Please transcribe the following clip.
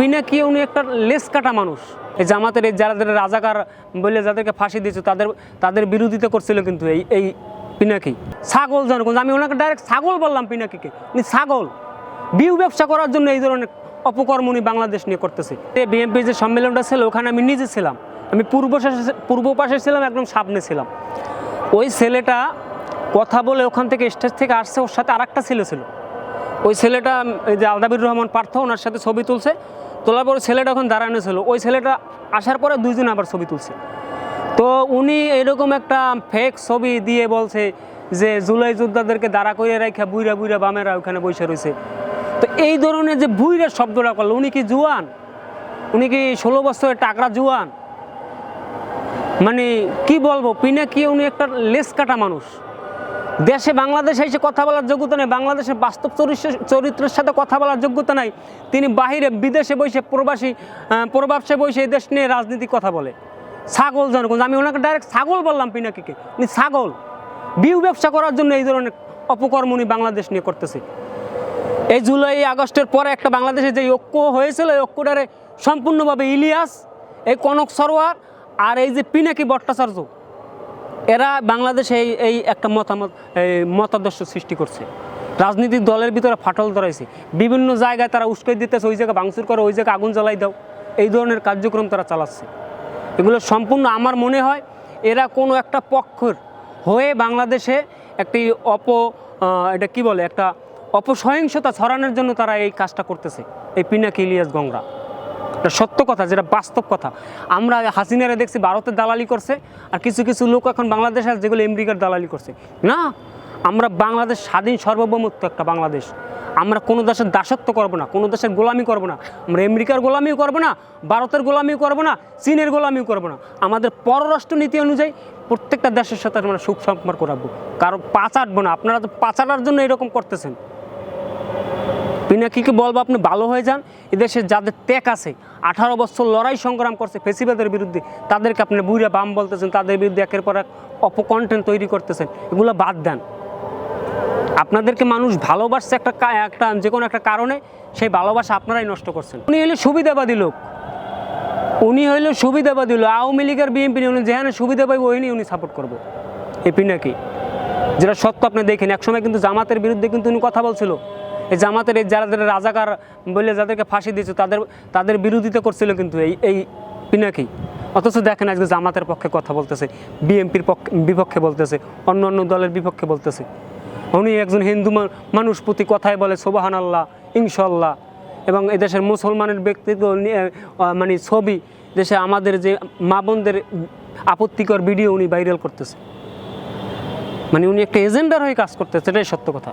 পিনাকি উনি একটা লেস কাটা মানুষ। এই জামাতের এই যারা যারা রাজাকার বলে যাদেরকে ফাঁসি দিয়েছে, তাদের তাদের বিরোধিতা করছিল কিন্তু এই এই পিনাকি। ছাগল জনগণ, আমি ওনাকে ডাইরেক্ট ছাগল বললাম পিনাকিকে। উনি ছাগল। বিউ ব্যবসা করার জন্য এই ধরনের অপকর্ম উনি বাংলাদেশ নিয়ে করতেছে। বিএনপি যে সম্মেলনটা ছিল, ওখানে আমি নিজে ছিলাম। আমি পূর্ব পূর্ব পাশে ছিলাম, একদম সামনে ছিলাম। ওই ছেলেটা কথা বলে ওখান থেকে স্টেজ থেকে আসছে, ওর সাথে আর একটা ছেলে ছিল। ওই ছেলেটা যে আলদাবির রহমান পার্থ, ওনার সাথে ছবি তুলছে। তোলার পরে ছেলেটা ওখানে দাঁড়ানো ছিল ওই ছেলেটা আসার পরে দুইজন আবার ছবি তুলছে। তো উনি এরকম একটা ফেক ছবি দিয়ে বলছে যে, জুলাই যোদ্ধাদেরকে দাঁড়া করে রেখা বুইরা বুইরা বামেরা ওখানে বসে রয়েছে। তো এই ধরনের যে বুইরা শব্দটা করল, উনি কি জুয়ান? উনি কি ষোলো বছরের টাকরা জুয়ান? মানে কি বলব পিনাকি উনি একটা লেস কাটা মানুষ? দেশে বাংলাদেশে এসে কথা বলার যোগ্যতা নেই, বাংলাদেশের বাস্তব চরিত্র- চরিত্রের সাথে কথা বলার যোগ্যতা নাই। তিনি বাহিরে বিদেশে বসে প্রবাসী প্রবাসে বসে এই দেশ নিয়ে রাজনীতি কথা বলে। ছাগল জনগণ, আমি ওনাকে ডাইরেক্ট ছাগল বললাম পিনাকিকে। উনি ছাগল। বিউ ব্যবসা করার জন্য এই ধরনের অপকর্ম উনি বাংলাদেশ নিয়ে করতেছে। এই জুলাই, আগস্টের পরে একটা বাংলাদেশে যে ঐক্য হয়েছিল, এই ঐক্যটারে সম্পূর্ণভাবে ইলিয়াস, এই কনক সরোয়ার আর এই যে পিনাকি ভট্টাচার্য। এরা বাংলাদেশে এই এই একটা মতামত, এই মতাদর্শ সৃষ্টি করছে। রাজনৈতিক দলের ভিতরে ফাটল ধরাইছে। বিভিন্ন জায়গায় তারা উস্কাই দিতেছে, ওই জায়গায় ভাঙচুর করে, ওই জায়গায় আগুন জ্বালাই দাও। এই ধরনের কার্যক্রম তারা চালাচ্ছে। এগুলো সম্পূর্ণ আমার মনে হয়, এরা কোনো একটা পক্ষর হয়ে বাংলাদেশে একটি অপ এটা কি বলে? একটা অপসহিংসতা ছড়ানোর জন্য তারা এই কাজটা করতেছে। এই পিনাকি ইলিয়াস গংরা এটা সত্য কথা, যেটা বাস্তব কথা। আমরা হাসিনারা দেখছি ভারতের দালালি করছে, আর কিছু কিছু লোক এখন বাংলাদেশ আছে যেগুলো আমেরিকার দালালি করছে। না, আমরা বাংলাদেশ স্বাধীন, সার্বভৌমত্ব একটা বাংলাদেশ। আমরা কোনো দেশের দাসত্ব করব না, কোনো দেশের গোলামি করব না। আমরা আমেরিকার গোলামিও করব না, ভারতের গোলামিও করব না, চীনের গোলামিও করব না। আমাদের পররাষ্ট্র নীতি অনুযায়ী প্রত্যেকটা দেশের সাথে আমরা সুখ সম্পর্ক রাখব। কারও পাচাটবো না, আপনারা তো পাচাটার জন্য এরকম করতেছেন। পিনাকিকে বলব, আপনি ভালো হয়ে যান। এদেশে যাদের ত্যাগ আছে, আঠারো বছর লড়াই সংগ্রাম করছে ফেসিবাদের বিরুদ্ধে, তাদেরকে আপনি বুড়া বাম বলতেছেন, তাদের বিরুদ্ধে একের পর এক অপকন্টেন্ট তৈরি করতেছেন, এগুলো বাদ দেন। আপনাদেরকে মানুষ ভালোবাসছে একটা একটা যে কোনো একটা কারণে, সেই ভালোবাসা আপনারাই নষ্ট করছেন। উনি হলে সুবিধাবাদী লোক। উনি হইল সুবিধাবাদী লোক। আওয়ামী লীগের বিএনপি উনি যেখানে সুবিধা পাইব ওই নিয়ে উনি সাপোর্ট করব। এই পিনাকি যেটা সত্য আপনি দেখেন, একসময় কিন্তু জামাতের বিরুদ্ধে কিন্তু উনি কথা বলছিল। এই জামাতের এই যারা যারা রাজাকার বলে যাদেরকে ফাঁসি দিয়েছে, তাদের তাদের বিরোধিতা করছিল কিন্তু এই এই পিনাকি। অথচ দেখেন আজকে জামাতের পক্ষে কথা বলতেছে, বিএনপির পক্ষে, বিপক্ষে বলতেছে, অন্য অন্য দলের বিপক্ষে বলতেছে। উনি একজন হিন্দু মানুষ প্রতি কথায় বলে সোবাহান আল্লাহ ইনশাল্লাহ। এবং এদেশের মুসলমানের ব্যক্তিত্ব মানে ছবি দেশে আমাদের যে মা বোনদের আপত্তিকর ভিডিও উনি ভাইরাল করতেছে। মানে উনি একটা এজেন্ডার হয়ে কাজ করতেছে, এটাই সত্য কথা।